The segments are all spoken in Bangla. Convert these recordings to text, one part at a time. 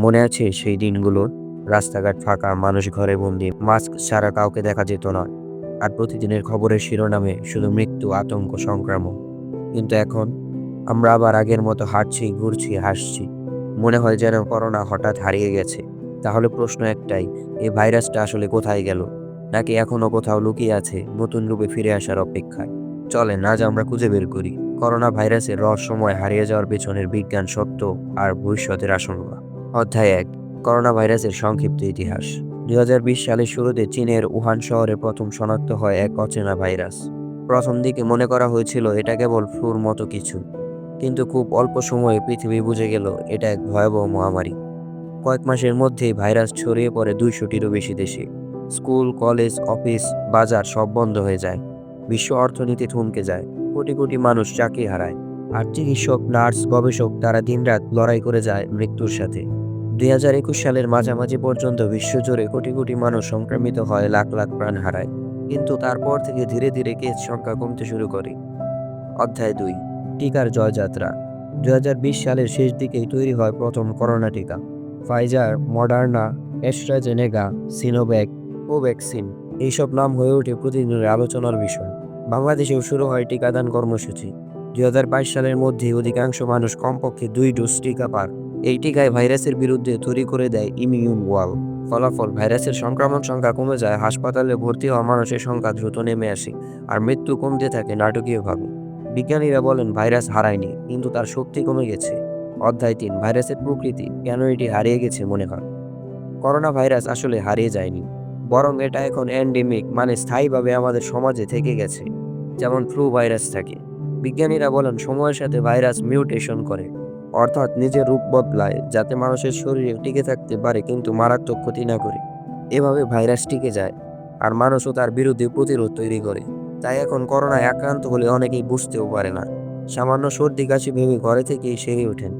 মনে আছে সেই দিনগুলো? রাস্তাঘাট ফাঁকা, মানুষ ঘরে বন্দি, মাস্ক ছাড়া কাউকে দেখা যেত না। আর প্রতিদিনের খবরের শিরোনামে শুধু মৃত্যু, আতঙ্ক, সংক্রামক। কিন্তু এখন আমরা আবার আগের মতো হাঁটছি, ঘুরছি, হাসছি। মনে হয় যেন করোনা হঠাৎ হারিয়ে গেছে। তাহলে প্রশ্ন একটাই এই ভাইরাসটা আসলে কোথায় গেল? নাকি এখনও কোথাও লুকিয়ে আছে নতুন রূপে ফিরে আসার অপেক্ষায়? চলেন, আজ আমরা খুঁজে বের করি। করোনা ভাইরাসের রহস্যময় হারিয়ে যাওয়ার পেছনের বিজ্ঞান সত্য আর ভবিষ্যতের আশঙ্কা। অধ্যায় এক করোনা ভাইরাসের সংক্ষিপ্ত ইতিহাস। দুই হাজার বিশ সালের শুরুতে চীনের উহান শহরে প্রথম শনাক্ত হয় এক অচেনা ভাইরাস। প্রথম দিকে মনে করা হয়েছিল এটা কেবল ফ্লুর মতো কিছু, কিন্তু খুব অল্প সময়ে পৃথিবী বুঝে গেল এটা এক ভয়াবহ মহামারী। কয়েক মাসের মধ্যেই ভাইরাস ছড়িয়ে পড়ে দুইশোটিরও বেশি দেশে। স্কুল, কলেজ, অফিস, বাজার সব বন্ধ হয়ে যায়। বিশ্ব অর্থনীতি থমকে যায়, কোটি কোটি মানুষ চাকরি হারায়, আর চিকিৎসক, নার্স, গবেষক তারা দিনরাত লড়াই করে যায় মৃত্যুর সাথে। দুই হাজার একুশ সালের মাঝামাঝি পর্যন্ত বিশ্বজুড়ে কোটি কোটি মানুষ সংক্রমিত হয়, লাখ লাখ প্রাণ হারায়। কিন্তু তারপর থেকে ধীরে ধীরে কেস সংখ্যা কমতে শুরু করে। অধ্যায় দুই, টিকার জয়যাত্রা। দুই হাজার বিশ সালের শেষ দিকেই তৈরি হয় প্রথম করোনা টিকা। Pfizer, Moderna, AstraZeneca, Sinovac Covaxin এইসব নাম হয়ে ওঠে প্রতিদিনের আলোচনার বিষয়। বাংলাদেশেও শুরু হয় টিকাদান কর্মসূচি। দুই হাজার বাইশ সালের মধ্যে অধিকাংশ মানুষ কমপক্ষে দুই ডোজ টিকা পার এই টিকায় ভাইরাসের বিরুদ্ধে তৈরি করে দেয় ইমিউন ওয়াল। ফলাফল, ভাইরাসের সংক্রমণ সংখ্যা কমে যায়, হাসপাতালে ভর্তি হওয়া মানুষের সংখ্যা দ্রুত নেমে আসে আর মৃত্যু কমতে থাকে নাটকীয়ভাবে। বিজ্ঞানীরা বলেন, ভাইরাস হারায়নি, কিন্তু তার শক্তি কমে গেছে। অধ্যায় তিন, ভাইরাসের প্রকৃতি, কেন এটি হারিয়ে গেছে মনে হয়? করোনা ভাইরাস আসলে হারিয়ে যায়নি, বরং এটা এখন অ্যান্ডেমিক মানে স্থায়ীভাবে আমাদের সমাজে থেকে গেছে। যেমন ফ্লু ভাইরাস থাকে। বিজ্ঞানীরা বলেন, সময়ের সাথে ভাইরাস মিউটেশন করে। অর্থাৎ নিজের রূপ বদলায় যাতে মানুষের শরীরে টিকে থাকতে পারে কিন্তু মারাত্মক ক্ষতি না করে। এভাবে ভাইরাস টিকে যায় আর মানুষও তার বিরুদ্ধে প্রতিরোধ তৈরি করে। তাই এখন করোনায় আক্রান্ত হলে অনেকেই বুঝতেও পারে না। সামান্য সর্দি কাশি ভেবে ঘরে থেকেই সেরে ওঠেন।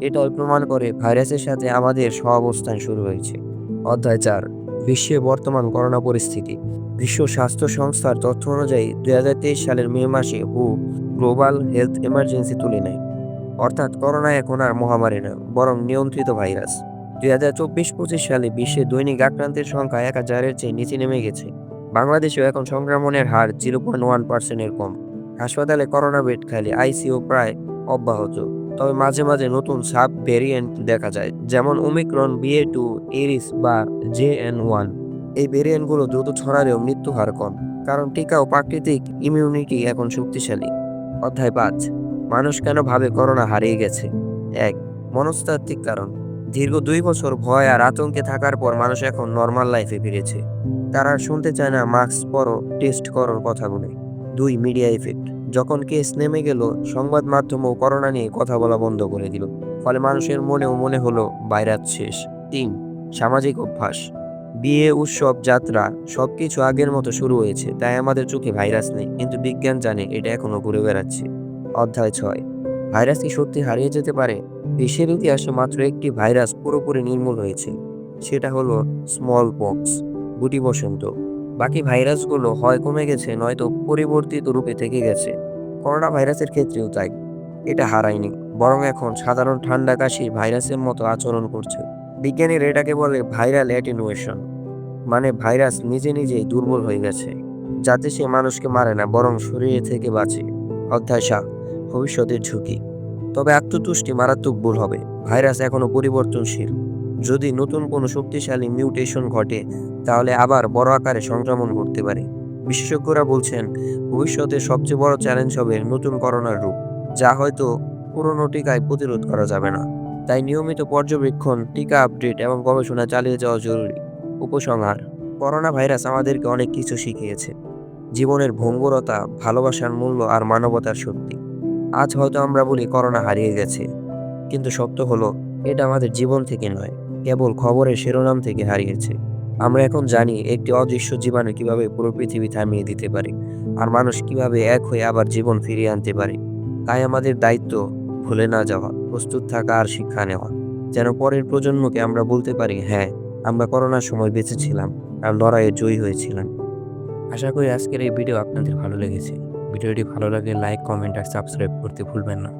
এটাও প্রমাণ করে ভাইরাসের সাথে আমাদের সহাবস্থান শুরু হয়েছে। অধ্যায় চার, বিশ্বে বর্তমান করোনা পরিস্থিতি। বিশ্ব স্বাস্থ্য সংস্থার তথ্য অনুযায়ী দুই হাজার তেইশ সালের মে মাসে হু, গ্লোবাল হেলথ এমার্জেন্সি তুলে নেয়। অর্থাৎ করোনা এখন আর মহামারী নয় বরং নিয়ন্ত্রিত ভাইরাস। দুই হাজার চব্বিশ পঁচিশ সালে বিশ্বে দৈনিক আক্রান্তের সংখ্যা এক হাজারের চেয়ে নিচে নেমে গেছে। বাংলাদেশেও এখন সংক্রমণের হার জিরো পয়েন্ট ওয়ান পার্সেন্টের কম। হাসপাতালে করোনা বেড খালি, আইসিইউ প্রায় অব্যাহত। তবে মাঝে মাঝে নতুন সাব ভেরিয়েন্ট দেখা যায়, যেমন ওমিক্রন বিএ টু, এরিস বা জে এন ওয়ান। এই ভেরিয়েন্টগুলো দ্রুত ছড়ালেও মৃত্যু হার কম, কারণ টিকা ও প্রাকৃতিক ইমিউনিটি এখন শক্তিশালী। অধ্যায় পাঁচ। মানুষ কেন ভাবে করোনা হারিয়ে গেছে? এক, মনস্তাত্ত্বিক কারণ। দীর্ঘ দুই বছর ভয় আর আতঙ্কে থাকার পর মানুষ এখন নর্মাল লাইফে ফিরেছে। তারা শুনতে চায় না মাস্ক পরো টেস্ট করোর কথাগুলো। দুই মিডিয়া ইফেক্ট যখন কেস নেমে গেল, সংবাদ মাধ্যমও করোনা নিয়ে কথা বলা বন্ধ করে দিল। ফলে মানুষের মনেও মনে হলো ভাইরাস শেষ। তিন, সামাজিক অভ্যাস। বিয়ে, উৎসব, যাত্রা, সবকিছু আগের মতো শুরু হয়েছে। তাই আমাদের চোখে ভাইরাস নেই। কিন্তু বিজ্ঞান জানে এটা এখনও ঘুরে বেড়াচ্ছে। অধ্যায় ছয়। ভাইরাস কি সত্যি হারিয়ে যেতে পারে? বিশ্বের ইতিহাসে মাত্র একটি ভাইরাস পুরোপুরি নির্মূল হয়েছে। সেটা হলো স্মল পক্স গুটি বসন্ত। বাকি ভাইরাসগুলো হয় কমে গেছে, নয়তো পরিবর্তিত রূপে থেকে গেছে। করোনা ভাইরাসের ক্ষেত্রেও তাই। এটা হারায়নি। বরং এখন সাধারণ ঠান্ডা কাশি ভাইরাসের মতো আচরণ করছে। বিজ্ঞানীরা এটাকে বলে ভাইরাল অ্যাটিনুয়েশন। মানে ভাইরাস নিজে নিজেই দুর্বল হয়ে গেছে। যাতে সে মানুষকে মারে না, বরং শরীরে থেকে বাঁচে। অধ্যায় সাত। ভবিষ্যতের ঝুঁকি। তবে আত্মতুষ্টি মারাত্মক ভুল হবে। ভাইরাস এখনও পরিবর্তনশীল। যদি নতুন কোনো শক্তিশালী মিউটেশন ঘটে, তাহলে আবার বড় আকারে সংক্রমণ করতে পারে। বিশেষজ্ঞরা বলছেন ভবিষ্যতে সবচেয়ে বড় চ্যালেঞ্জ হবে নতুন করোনার রূপ, যা হয়তো পুরনো টিকায় প্রতিরোধ করা যাবে না। তাই নিয়মিত পর্যবেক্ষণ, টিকা আপডেট এবং গবেষণা চালিয়ে যাওয়া জরুরি। উপসংহার, করোনা ভাইরাস আমাদেরকে অনেক কিছু শিখিয়েছে। জীবনের ভঙ্গুরতা, ভালোবাসার মূল্য আর মানবতার শক্তি। আজ হয়তো আমরা বলি করোনা হারিয়ে গেছে। কিন্তু সত্য হলো, এটা আমাদের জীবন থেকে নয়, কেবল খবরের শিরোনাম থেকে হারিয়েছে। আমরা এখন জানি একটি অদৃশ্য জীবাণু কীভাবে পুরো পৃথিবী থামিয়ে দিতে পারে, আর মানুষ কীভাবে এক হয়ে আবার জীবন ফিরিয়ে আনতে পারে। তাই আমাদের দায়িত্ব ভুলে না যাওয়া, প্রস্তুত থাকা আর শিক্ষা নেওয়া। যেন পরের প্রজন্মকে আমরা বলতে পারি হ্যাঁ আমরা করোনার সময় বেঁচেছিলাম আর লড়াইয়ে জয়ী হয়েছিলাম। আশা করি আজকের এই ভিডিও আপনাদের ভালো লেগেছে। ভিডিওটি ভালো লাগলে লাইক কমেন্ট আর সাবস্ক্রাইব করতে ভুলবেন না।